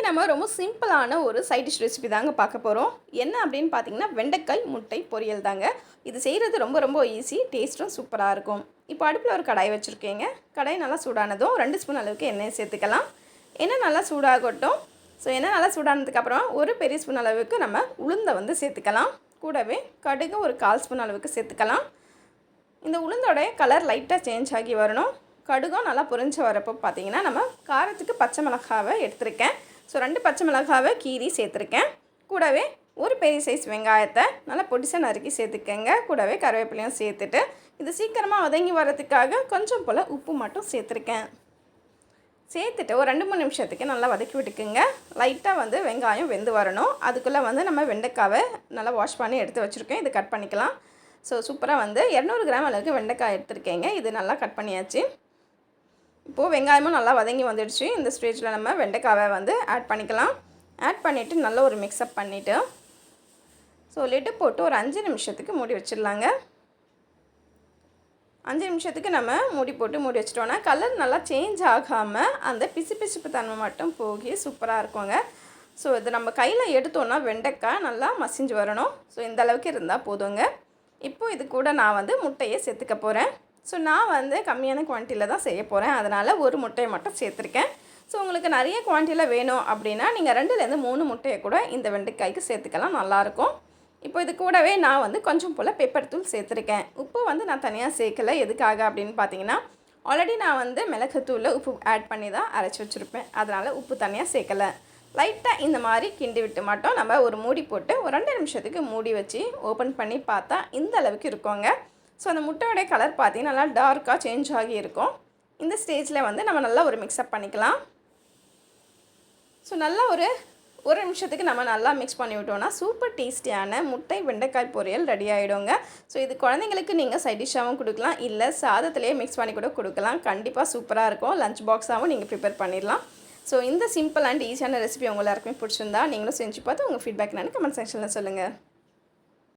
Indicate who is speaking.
Speaker 1: இன்றைக்கி நம்ம ரொம்ப சிம்பிளான ஒரு சைட் டிஷ் ரெசிபி தாங்க பார்க்க போகிறோம் என்ன அப்படின்னு பார்த்தீங்கன்னா வெண்டைக்காய் முட்டை பொரியல் தாங்க. இது செய்கிறது ரொம்ப ரொம்ப ஈஸி டேஸ்ட்டும் சூப்பராக இருக்கும். இப்போ அடுப்பில் ஒரு கடாய் வச்சுருக்கேங்க. கடாய் நல்லா சூடானதும் ரெண்டு ஸ்பூன் அளவுக்கு எண்ணெய் சேர்த்துக்கலாம். எண்ணெய் நல்லா சூடாகட்டும். ஸோ எண்ணெய் நல்லா சூடானதுக்கப்புறம் ஒரு பெரிய ஸ்பூன் அளவுக்கு நம்ம உளுந்தை வந்து சேர்த்துக்கலாம். கூடவே கடுகு ஒரு கால் ஸ்பூன் அளவுக்கு சேர்த்துக்கலாம். இந்த உளுந்தோடைய கலர் லைட்டாக சேஞ்ச் ஆகி வரணும். கடுகும் நல்லா பொரிஞ்சு வரப்போ பார்த்தீங்கன்னா நம்ம காரத்துக்கு பச்சை மிளகாவை எடுத்திருக்கேன். ஸோ ரெண்டு பச்சை மிளகாவை கீரி சேர்த்துருக்கேன். கூடவே ஒரு பெரிய சைஸ் வெங்காயத்தை நல்லா பொடிசாக நறுக்கி சேர்த்துக்கங்க. கூடவே கருவேப்பிலையும் சேர்த்துட்டு இது சீக்கிரமாக வதங்கி வரதுக்காக கொஞ்சம் போல் உப்பு மட்டும் சேர்த்துருக்கேன். சேர்த்துட்டு ஒரு ரெண்டு மூணு நிமிஷத்துக்கு நல்லா வதக்கி விட்டுக்குங்க. லைட்டாக வந்து வெங்காயம் வெந்து வரணும். அதுக்குள்ளே வந்து நம்ம வெண்டைக்காவை நல்லா வாஷ் பண்ணி எடுத்து வச்சுருக்கேன் இது கட் பண்ணிக்கலாம். ஸோ சூப்பராக வந்து இரநூறு கிராம் அளவுக்கு வெண்டைக்காய் எடுத்துருக்கேங்க. இது நல்லா கட் பண்ணியாச்சு. இப்போது வெங்காயமும் நல்லா வதங்கி வந்துடுச்சு. இந்த ஸ்டேஜில் நம்ம வெண்டைக்காவை வந்து ஆட் பண்ணிக்கலாம். ஆட் பண்ணிவிட்டு நல்லா ஒரு மிக்ஸ்அப் பண்ணிவிட்டு ஸோ லிட்டு போட்டு ஒரு அஞ்சு நிமிஷத்துக்கு மூடி வச்சிடலாங்க. அஞ்சு நிமிஷத்துக்கு நம்ம மூடி போட்டு மூடி வச்சிட்டோன்னா கலர் நல்லா சேஞ்ச் ஆகாமல் அந்த பிசு பிசுப்பு தன்மை மட்டும் போகி சூப்பராக இருக்குங்க. ஸோ இது நம்ம கையில் எடுத்தோன்னா வெண்டைக்காய் நல்லா மசிஞ்சு வரணும். ஸோ இந்த அளவுக்கு இருந்தால் போதுங்க. இப்போது இது கூட நான் வந்து முட்டையை சேர்த்துக்க போகிறேன் ஸோ நான் வந்து கம்மியான குவான்டிட்டியில் தான் செய்ய போகிறேன் அதனால் ஒரு முட்டையை மட்டும் சேர்த்துருக்கேன். ஸோ உங்களுக்கு நிறைய குவான்டிட்டியில் வேணும் அப்படின்னா நீங்கள் ரெண்டுலேருந்து மூணு முட்டையை கூட இந்த வெண்டைக்காய்க்கு சேர்த்துக்கலாம். நல்லாயிருக்கும் இப்போ இது கூடவே நான் வந்து கொஞ்சம் போல் பெப்பர் தூள் சேர்த்துருக்கேன். உப்பு வந்து நான் தனியாக சேர்க்கலை. எதுக்காக அப்படின்னு பார்த்தீங்கன்னா ஆல்ரெடி நான் வந்து மிளகுத்தூளில் உப்பு ஆட் பண்ணி தான் அரைச்சி வச்சுருப்பேன். அதனால் உப்பு தனியாக சேர்க்கலை. லைட்டாக இந்த மாதிரி கிண்டி விட்டு மட்டும் நம்ம ஒரு மூடி போட்டு ஒரு ரெண்டு நிமிஷத்துக்கு மூடி வச்சு ஓப்பன் பண்ணி பார்த்தா இந்த அளவுக்கு இருக்கோங்க. ஸோ அந்த முட்டையோடைய கலர் பார்த்தீங்கன்னா நல்லா டார்க்காக சேஞ்ச் ஆகி இருக்கும். இந்த ஸ்டேஜில் வந்து நம்ம நல்லா ஒரு மிக்ஸ்அப் பண்ணிக்கலாம். ஸோ நல்லா ஒரு ஒரு நிமிஷத்துக்கு நம்ம நல்லா மிக்ஸ் பண்ணி விட்டோம்னா சூப்பர் டேஸ்டியான முட்டை வெண்டைக்காய் பொரியல் ரெடி ஆகிடுங்க ஸோ இது குழந்தைங்களுக்கு நீங்கள் சைட் டிஷ்ஷாகவும் கொடுக்கலாம். இல்லை சாதத்திலேயே மிக்ஸ் பண்ணி கூட கொடுக்கலாம். கண்டிப்பாக சூப்பராக இருக்கும். லஞ்ச் பாக்ஸாகவும் நீங்கள் ப்ரிப்பேர் பண்ணிடலாம். ஸோ இந்த சிம்பிள் அண்ட் ஈஸியான ரெசிபி உங்கள் எல்லாருக்குமே பிடிச்சிருந்தா நீங்களும் செஞ்சு பார்த்து உங்கள் ஃபீட்பேக் என்னன்னு கமெண்ட் செக்ஷனில் சொல்லுங்கள்